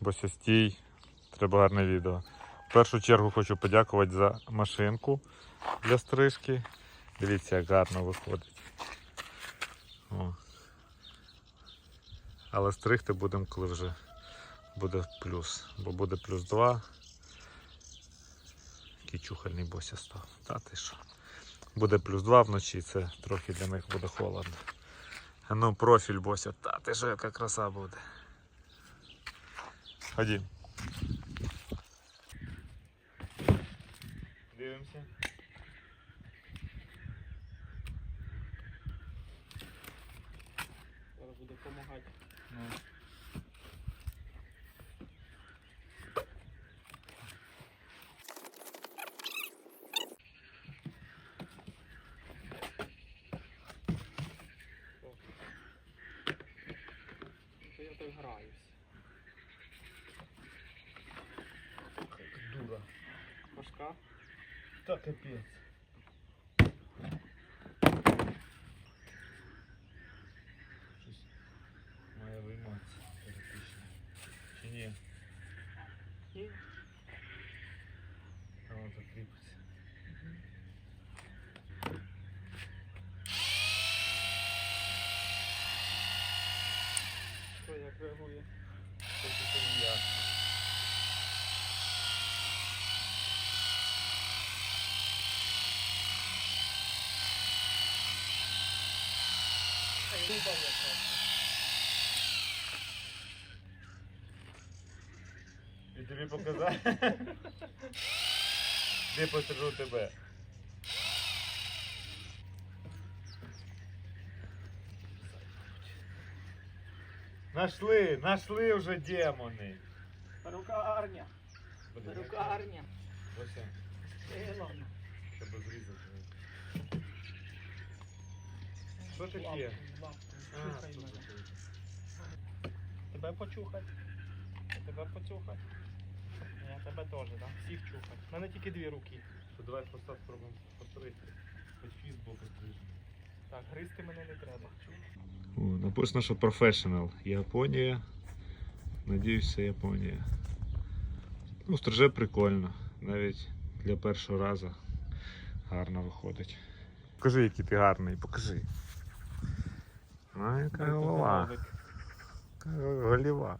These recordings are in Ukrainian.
босястій. Треба гарне відео. В першу чергу хочу подякувати за машинку для стрижки. Дивіться, як гарно виходить. О. Але стригти будемо, коли вже буде плюс. Бо буде плюс 2. Який чухальний бося став. Та ти що? Буде плюс 2 вночі, це трохи для них буде холодно. Ну, профіль бося. Та ти що, яка краса буде. Ходім. Дивимося. Зараз буде допомагати. Ну. Я так граюсь. Та капець. Щось має вийматися теоретично. Чи ні? І А воно так кріпиться. що як реагує? І тобі показати? Де пострижу тебе? Нашли, нашли вже демони. Перукарня. Блін, Перукарня. Ося, Що таке? Чухай мене. Тебе почухать. Тебе поцюхать. Я тебе теж, так? Да? Всіх чухать. У мене тільки дві руки. То давай постав спробуємо постригти. Хоч фіз пострижений. Так, гризти мене не треба. О, написано, що Professional. Японія. Надіюсь, це Японія. Ну, стриже прикольно. Навіть для першого разу гарно виходить. Покажи, який ти гарний, покажи. А, яка голова. Голіва.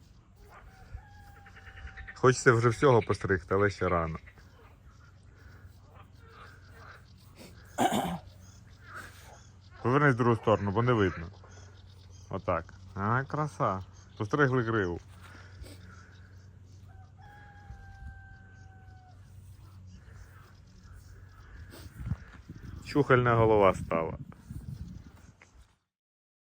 Хочеться вже всього постригти, але ще рано. Повернись в другу сторону, бо не видно. Отак. А, краса. Постригли гриву. Чухальна голова стала.